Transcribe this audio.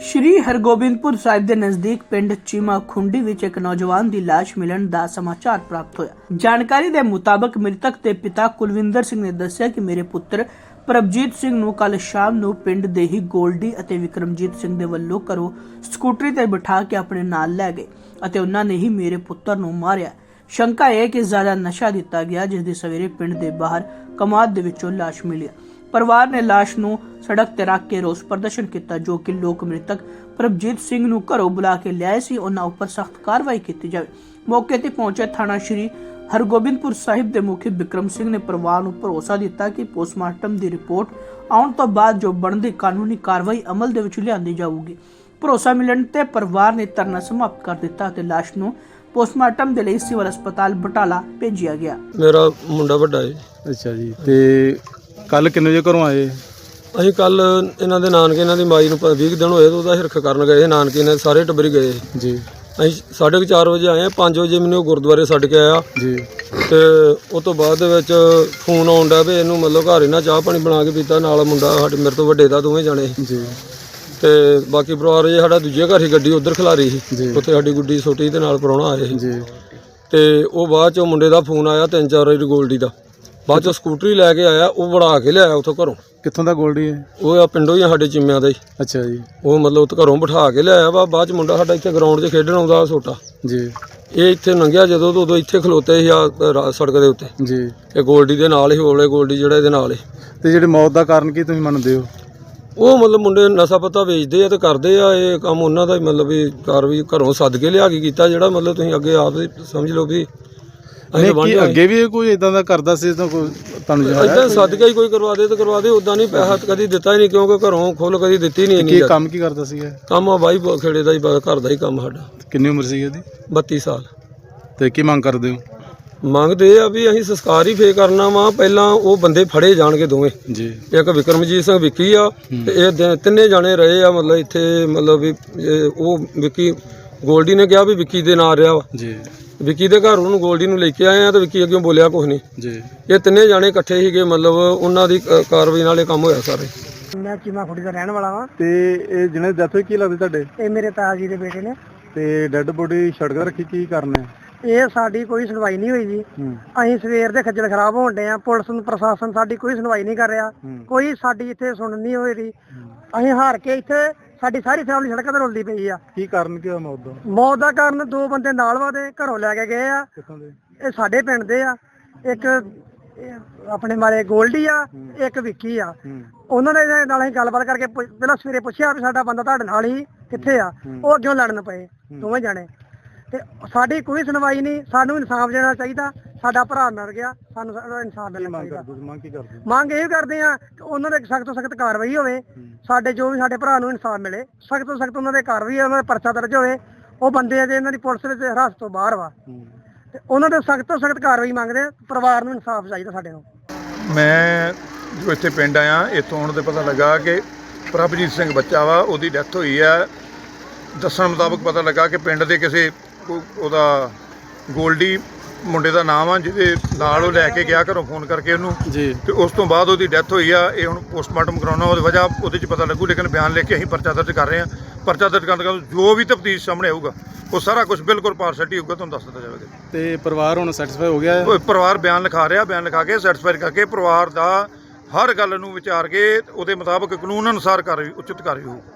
ਸ਼੍ਰੀ ਹਰਗੋਬਿੰਦਪੁਰ ਸਾਹਿਬ ਦੇ ਨਜ਼ਦੀਕ ਪਿੰਡ ਚੀਮਾ ਖੁੰਡੀ ਵਿੱਚ ਇੱਕ ਨੌਜਵਾਨ ਦੀ ਲਾਸ਼ ਮਿਲਣ ਦਾ ਸਮਾਚਾਰ ਪ੍ਰਾਪਤ ਹੋਇਆ। ਜਾਣਕਾਰੀ ਦੇ ਮੁਤਾਬਕ ਮ੍ਰਿਤਕ ਦੇ ਪਿਤਾ ਕੁਲਵਿੰਦਰ ਸਿੰਘ ਨੇ ਦੱਸਿਆ ਕਿ ਮੇਰੇ ਪੁੱਤਰ ਪ੍ਰਭਜੀਤ ਸਿੰਘ ਨੂੰ ਕੱਲ ਸ਼ਾਮ ਨੂੰ ਪਿੰਡ ਦੇ ਹੀ ਗੋਲਡੀ ਅਤੇ ਵਿਕਰਮਜੀਤ ਸਿੰਘ ਦੇ ਵੱਲੋਂ ਘਰੋਂ ਸਕੂਟਰੀ ਤੇ ਬਿਠਾ ਕੇ ਆਪਣੇ ਨਾਲ ਲੈ ਗਏ ਅਤੇ ਉਹਨਾਂ ਨੇ ਹੀ ਮੇਰੇ ਪੁੱਤਰ ਨੂੰ ਮਾਰਿਆ। ਸ਼ੰਕਾ ਹੈ ਕਿ ਜ਼ਿਆਦਾ ਨਸ਼ਾ ਦਿੱਤਾ ਗਿਆ, ਜਿਸ ਦੀ ਸਵੇਰੇ ਪਿੰਡ ਦੇ ਬਾਹਰ ਕਮਾਦ ਦੇ ਵਿੱਚੋਂ ਲਾਸ਼ ਮਿਲੀ। ਪਰਿਵਾਰ ਨੇ ਲਾਸ਼ ਨੂੰ ਸੜਕ ਤੇ ਰੱਖ ਕੇ ਰੋਸ ਪ੍ਰਦਰਸ਼ਨ ਕੀਤਾ ਜੋ ਕਿ ਲੋਕ ਮ੍ਰਿਤਕ ਪ੍ਰਭਜੀਤ ਸਿੰਘ ਨੂੰ ਘਰੋਂ ਬੁਲਾ ਕੇ ਲਿਆਏ ਸੀ। ਉਹਨਾਂ ਉੱਪਰ ਸਖਤ ਕਾਰਵਾਈ ਕੀਤੀ ਜਾਵੇ। ਮੌਕੇ ਤੇ ਪਹੁੰਚੇ ਥਾਣਾ ਸ਼੍ਰੀ ਹਰਗੋਬਿੰਦਪੁਰ ਸਾਹਿਬ ਦੇ ਮੁਖੀ ਵਿਕਰਮ ਸਿੰਘ ਨੇ ਪਰਿਵਾਰ ਨੂੰ ਭਰੋਸਾ ਦਿੱਤਾ ਕਿ ਪੋਸਟਮਾਰਟਮ ਦੀ ਰਿਪੋਰਟ ਆਉਣ ਤੋਂ ਬਾਅਦ ਜੋ ਬਣਦੀ ਕਾਨੂੰਨੀ ਕਾਰਵਾਈ ਅਮਲ ਦੇ ਵਿੱਚ ਲਿਆਂਦੀ ਜਾਊਗੀ। ਭਰੋਸਾ ਮਿਲਣ ਤੇ ਪਰਿਵਾਰ ਨੇ ਧਰਨਾ ਸਮਾਪਤ ਕਰ ਦਿੱਤਾ ਅਤੇ ਲਾਸ਼ ਨੂੰ ਪੋਸਟਮਾਰਟਮ ਦੇ ਲਈ ਸਿਵਲ ਹਸਪਤਾਲ ਬਟਾਲਾ ਭੇਜਿਆ ਗਿਆ। ਮੇਰਾ ਮੁੰਡਾ ਵੱਡਾ ਹੈ ਅੱਛਾ ਜੀ ਤੇ ਕੱਲ ਕਿੰਨੇ ਵਜੇ ਘਰੋਂ ਆਏ? ਅਸੀਂ ਕੱਲ ਇਹਨਾਂ ਦੇ ਨਾਨਕੇ ਇਹਨਾਂ ਦੀ ਮਾਈ ਨੂੰ 20 ਦਿਨ ਹੋਏ ਤੇ ਉਹਦਾ ਹਿਰਖ ਕਰਨ ਗਏ ਨਾਨਕੇ ਇਹਨਾਂ ਦੇ ਸਾਰੇ ਟੱਬਰ ਹੀ ਗਏ ਜੀ। ਅਸੀਂ 4:30 ਵਜੇ ਆਏ 5 ਵਜੇ ਮੈਨੂੰ ਉਹ ਗੁਰਦੁਆਰੇ ਛੱਡ ਕੇ ਆਇਆ। ਜੀ। ਤੇ ਉਸ ਤੋਂ ਬਾਅਦ ਦੇ ਵਿੱਚ ਫੋਨ ਆਉਂਦਾ ਵੀ ਇਹਨੂੰ ਮਤਲਬ ਘਰ ਇਹਨਾਂ ਚਾਹ ਪਾਣੀ ਬਣਾ ਕੇ ਪੀਤਾ ਨਾਲ ਮੁੰਡਾ ਸਾਡੇ ਮੇਰੇ ਤੋਂ ਵੱਡੇ ਦਾ ਦੋਵੇਂ ਜਾਣੇ ਸੀ। ਜੀ। ਤੇ ਬਾਕੀ ਪਰਿਵਾਰ ਜੇ ਸਾਡਾ ਦੂਜੇ ਘਰ ਹੀ ਗੱਡੀ ਉਧਰ ਖਲਾਰੀ ਸੀ। ਜੀ। ਉੱਥੇ ਸਾਡੀ ਗੁੱਡੀ ਛੋਟੀ ਦੇ ਨਾਲ ਪਰੌਣਾ ਆਏ ਸੀ। ਜੀ। ਤੇ ਉਹ ਬਾਅਦ ਚੋਂ ਮੁੰਡੇ ਦਾ ਫੋਨ ਆਇਆ ਤਿੰਨ ਚਾਰ ਵਾਰੀ ਗੋਲਡੀ ਦਾ। ਬਾਅਦ ਚੋਂ ਸਕੂਟਰੀ ਲੈ ਕੇ ਆਇਆ ਉਹ ਵੜਾ ਕੇ ਲਿਆਇਆ ਉੱਥੋਂ ਘਰੋਂ। ਕਿੱਥੋਂ ਦਾ ਗੋਲਡੀ ਹੈ ਉਹ ਆ ਪਿੰਡੋਂ ਹੀ ਆ ਸਾਡੇ ਚਿੰਮਿਆਂ ਦਾ। ਹੀ ਅੱਛਾ ਜੀ। ਉਹ ਮਤਲਬ ਉੱਥੇ ਘਰੋਂ ਬਿਠਾ ਕੇ ਲਿਆਇਆ ਵਾ ਬਾਅਦ ਚ ਮੁੰਡਾ ਸਾਡਾ ਇੱਥੇ ਗਰਾਊਂਡ 'ਚ ਖੇਡਣ ਆਉਂਦਾ ਛੋਟਾ। ਜੀ। ਇਹ ਇੱਥੇ ਲੰਘਿਆ ਜਦੋਂ ਤੋਂ ਉਦੋਂ ਇੱਥੇ ਖਲੋਤੇ ਸੀ ਆ ਸੜਕ ਦੇ ਉੱਤੇ। ਜੀ। ਇਹ ਗੋਲਡੀ ਦੇ ਨਾਲ ਹੀ ਹੋਲੇ ਗੋਲਡੀ ਜਿਹੜਾ ਇਹਦੇ ਨਾਲ ਹੀ ਤੇ ਜਿਹੜੇ ਮੌਤ ਦਾ ਕਾਰਨ ਕੀ ਤੁਸੀਂ ਮੰਨਦੇ ਹੋ? ਉਹ ਮਤਲਬ ਮੁੰਡੇ ਨਸ਼ਾ ਪਤਾ ਵੇਚਦੇ ਆ ਤੇ ਕਰਦੇ ਆ ਇਹ ਕੰਮ ਉਹਨਾਂ ਦਾ ਹੀ ਮਤਲਬ ਵੀ ਕਾਰਵਾਈ ਘਰੋਂ ਸੱਦ ਕੇ ਲਿਆ ਕੇ ਕੀਤਾ ਜਿਹੜਾ ਮਤਲਬ ਤੁਸੀਂ ਅੱਗੇ ਆਪ ਸਮਝ ਲਓ ਵੀ ਨਹੀਂ ਕੀ ਅੱਗੇ ਵੀ ਕੋਈ ਇਦਾਂ ਦਾ ਕਰਦਾ ਸੀ ਤਾਂ ਕੋਈ ਤੁਹਾਨੂੰ ਜਿਹੜਾ ਇਦਾਂ ਸੱਦ ਕੇ ਹੀ ਕੋਈ ਕਰਵਾ ਦੇ ਤੇ ਕਰਵਾ ਦੇ ਉਦਾਂ ਨਹੀਂ ਪੈਸਾ ਕਦੀ ਦਿੱਤਾ ਹੀ ਨਹੀਂ ਕਿਉਂਕਿ ਘਰੋਂ ਖੁੱਲ ਕਦੀ ਦਿੱਤੀ ਨਹੀਂ ਕੀ। ਕੰਮ ਕੀ ਕਰਦਾ ਸੀ ਇਹ ਕੰਮ ਆ ਬਾਈ ਖੇੜੇ ਦਾ ਹੀ ਘਰ ਦਾ ਹੀ ਕੰਮ ਸਾਡਾ। ਕਿੰਨੀ ਉਮਰ ਸੀ ਇਹਦੀ 32 ਸਾਲ। ਤੇ ਕੀ ਮੰਗ ਕਰਦੇ ਹੋ? ਮੰਗਦੇ ਆ ਵੀ ਅਸੀਂ ਸੰਸਕਾਰ ਹੀ ਫੇਰ ਕਰਨਾ ਵਾ ਪਹਿਲਾਂ ਉਹ ਬੰਦੇ ਫੜੇ ਜਾਣਗੇ ਦੋਵੇਂ। ਜੀ। ਇੱਕ ਵਿਕਰਮਜੀਤ ਸਿੰਘ ਵਿੱਕੀ ਆ ਤੇ ਇਹ ਤਿੰਨੇ ਜਾਣੇ ਰਹੇ ਆ ਮਤਲਬ ਇੱਥੇ ਮਤਲਬ ਵੀ ਉਹ ਵਿੱਕੀ ਗੋਲਡੀ ਨੇ ਕਿਹਾ ਵੀ ਵਿੱਕੀ ਦੇ ਨਾਂ ਰਿਹਾ ਵਾ। ਜੀ। ਵਿੱਕੀ ਦੇ ਘਰ ਉਹਨੂੰ ਗੋਲਡੀ ਨੂੰ ਲੈ ਕੇ ਆਏ ਆ ਤੇ ਵਿੱਕੀ ਅੱਗੇ ਬੋਲਿਆ ਕੁਝ ਨਹੀਂ। ਜੀ। ਇਹ ਤਿੰਨੇ ਜਾਣੇ ਇਕੱਠੇ ਸੀਗੇ ਮਤਲਬ ਉਹਨਾਂ ਦੀ ਕਾਰਵਾਈ ਨਾਲ ਇਹ ਕੰਮ ਹੋਇਆ ਸਾਰੇ। ਮੈਂ ਚੀਮਾ ਖੁੰਡੀ ਦਾ ਰਹਿਣ ਵਾਲਾ ਵਾਂ। ਤੇ ਇਹ ਜਿਹਨੇ ਡੈਥ ਹੋਈ ਕੀ ਲੱਗਦੇ ਤੁਹਾਡੇ? ਇਹ ਮੇਰੇ ਤਾਇਆ ਜੀ ਦੇ ਬੇਟੇ ਨੇ। ਤੇ ਡੈੱਡ ਬੋਡੀ ਸੜਕ ਤੇ ਰੱਖੀ ਕੀ ਕਰਨਾ ਹੈ? ਇਹ ਸਾਡੀ ਕੋਈ ਸੁਣਵਾਈ ਨਹੀਂ ਹੋਈ ਜੀ। ਹੂੰ। ਅਸੀਂ ਸਵੇਰ ਦੇ ਖੱਜਲ ਖਰਾਬ ਹੋਣ ਡਏ ਆ ਪੁਲਿਸ ਨੂੰ ਪ੍ਰਸ਼ਾਸਨ ਸਾਡੀ ਕੋਈ ਸੁਣਵਾਈ ਨਹੀਂ ਕਰ ਰਿਹਾ। ਹੂੰ। ਕੋਈ ਸਾਡੀ ਇੱਥੇ ਸੁਣ ਨਹੀਂ ਹੋਈ ਰਹੀ ਅਸੀਂ ਹਾਰ ਕੇ ਇੱਥੇ ਸਾਡੀ ਸਾਰੀ ਫੈਮਿਲੀ ਸੜਕਾਂ ਤੇ ਰੁਲਦੀ ਪਈ ਆ। ਕੀ ਕਾਰਨ ਕੀ ਹੋਇਆ ਮੌਤ ਦਾ? ਮੌਤ ਦਾ ਕਾਰਨ ਦੋ ਬੰਦੇ ਨਾਲ ਵਾਦੇ ਘਰੋਂ ਲੈ ਕੇ ਗਏ ਆ। ਕਿੱਥੋਂ ਦੇ? ਇਹ ਸਾਡੇ ਪਿੰਡ ਦੇ ਆ। ਇੱਕ ਇਹ ਆਪਣੇ ਮਾਰੇ ਗੋਲਡੀ ਆ ਇੱਕ ਵਿੱਕੀ ਆ। ਉਹਨਾਂ ਦੇ ਨਾਲ ਅਸੀਂ ਗੱਲਬਾਤ ਕਰਕੇ ਪੁੱਛ- ਪਹਿਲਾਂ ਸਵੇਰੇ ਪੁੱਛਿਆ ਵੀ ਸਾਡਾ ਬੰਦਾ ਤੁਹਾਡੇ ਨਾਲ ਹੀ ਕਿੱਥੇ ਆ। ਉਹ ਅੱਗੇ ਲੜਨ ਪਏ। ਦੋਵੇਂ ਜਾਣੇ। ਤੇ ਸਾਡੀ ਕੋਈ ਸੁਣਵਾਈ ਨਹੀਂ ਸਾਨੂੰ ਇਨਸਾਫ ਦੇਣਾ ਚਾਹੀਦਾ ਸਾਡਾ ਭਰਾ ਮਰ ਗਿਆ ਸਾਨੂੰ ਸਾਡਾ ਇਨਸਾਫ ਮਿਲਣਾ ਮੰਗ ਚਾਹੀਦਾ। ਕਰਦੇ ਹੋ? ਮੰਗ ਕੀ ਕਰਦੇ ਹੋ? ਮੰਗ ਇਹ ਕਰਦੇ ਆ ਕਿ ਉਹਨਾਂ ਦੇ ਸਖਤ ਤੋਂ ਸਖਤ ਕਾਰਵਾਈ ਹੋਵੇ ਸਾਡੇ ਜੋ ਵੀ ਸਾਡੇ ਭਰਾ ਨੂੰ ਇਨਸਾਫ ਮਿਲੇ ਸਖਤ ਤੋਂ ਸਖਤ ਉਹਨਾਂ ਦੇ ਕਾਰਵਾਈ ਹੋਵੇ, ਉਹਨਾਂ ਦਾ ਪਰਚਾ ਦਰਜ ਹੋਵੇ ਉਹ ਬੰਦੇ ਅਜੇ ਇਹਨਾਂ ਦੀ ਪੁਲਿਸ ਵਿੱਚ ਹਿਰਾਸਤ ਤੋਂ ਬਾਹਰ ਵਾ। ਤੇ ਉਹਨਾਂ ਦੇ ਸਖਤ ਤੋਂ ਸਖਤ ਕਾਰਵਾਈ ਮੰਗਦੇ ਆ ਪਰਿਵਾਰ ਨੂੰ ਇਨਸਾਫ ਚਾਹੀਦਾ ਸਾਡੇ ਨੂੰ। ਮੈਂ ਜੋ ਇੱਥੇ ਪਿੰਡ ਆਇਆ ਇੱਥੋਂ ਆਉਣ ਤੇ ਪਤਾ ਲੱਗਾ ਕਿ ਪ੍ਰਭਜੀਤ ਸਿੰਘ ਬੱਚਾ ਵਾ ਉਹਦੀ ਡੈਥ ਹੋਈ ਹੈ ਦੱਸਣ ਮੁਤਾਬਕ ਪਤਾ ਲੱਗਾ ਕਿ ਪਿੰਡ ਦੇ ਕਿਸੇ ਕੋ- ਉਹਦਾ ਗੋਲਡੀ ਮੁੰਡੇ ਦਾ ਨਾਮ ਆ ਜਿਹਦੇ ਨਾਲ ਉਹ ਲੈ ਕੇ ਗਿਆ ਘਰੋਂ ਫੋਨ ਕਰਕੇ ਉਹਨੂੰ। ਜੀ। ਤੇ ਉਸ ਤੋਂ ਬਾਅਦ ਉਹਦੀ ਡੈਥ ਹੋਈ ਆ ਇਹ ਹੁਣ ਪੋਸਟਮਾਰਟਮ ਕਰਾਉਣਾ ਉਹਦੀ ਵਜ੍ਹਾ ਉਹਦੇ 'ਚ ਪਤਾ ਲੱਗੂ ਲੇਕਿਨ ਬਿਆਨ ਲਿਖ ਕੇ ਅਸੀਂ ਪਰਚਾ ਦਰਜ ਕਰ ਰਹੇ ਹਾਂ। ਪਰਚਾ ਦਰਜ ਕਰਨ ਦਾ ਜੋ ਵੀ ਤਫਤੀਸ਼ ਸਾਹਮਣੇ ਆਊਗਾ ਉਹ ਸਾਰਾ ਕੁਝ ਬਿਲਕੁਲ ਪਾਰਸਟੀ ਹੋਊਗਾ ਤੁਹਾਨੂੰ ਦੱਸ ਦਿੱਤਾ ਜਾਵੇਗਾ। ਤੇ ਪਰਿਵਾਰ ਹੁਣ ਸੈਟੀਸਫਾਈ ਹੋ ਗਿਆ ਹੈ? ਪਰਿਵਾਰ ਬਿਆਨ ਲਿਖਾ ਰਿਹਾ ਬਿਆਨ ਲਿਖਾ ਕੇ ਸੈਟੀਸਫਾਈ ਕਰਕੇ ਪਰਿਵਾਰ ਦਾ ਹਰ ਗੱਲ ਨੂੰ ਵਿਚਾਰ ਕੇ ਉਹਦੇ ਮੁਤਾਬਕ ਕਾਨੂੰਨ ਅਨੁਸਾਰ ਕਾਰਵਾਈ ਉਚਿਤ ਕਾਰਵਾਈ ਹੋਊ।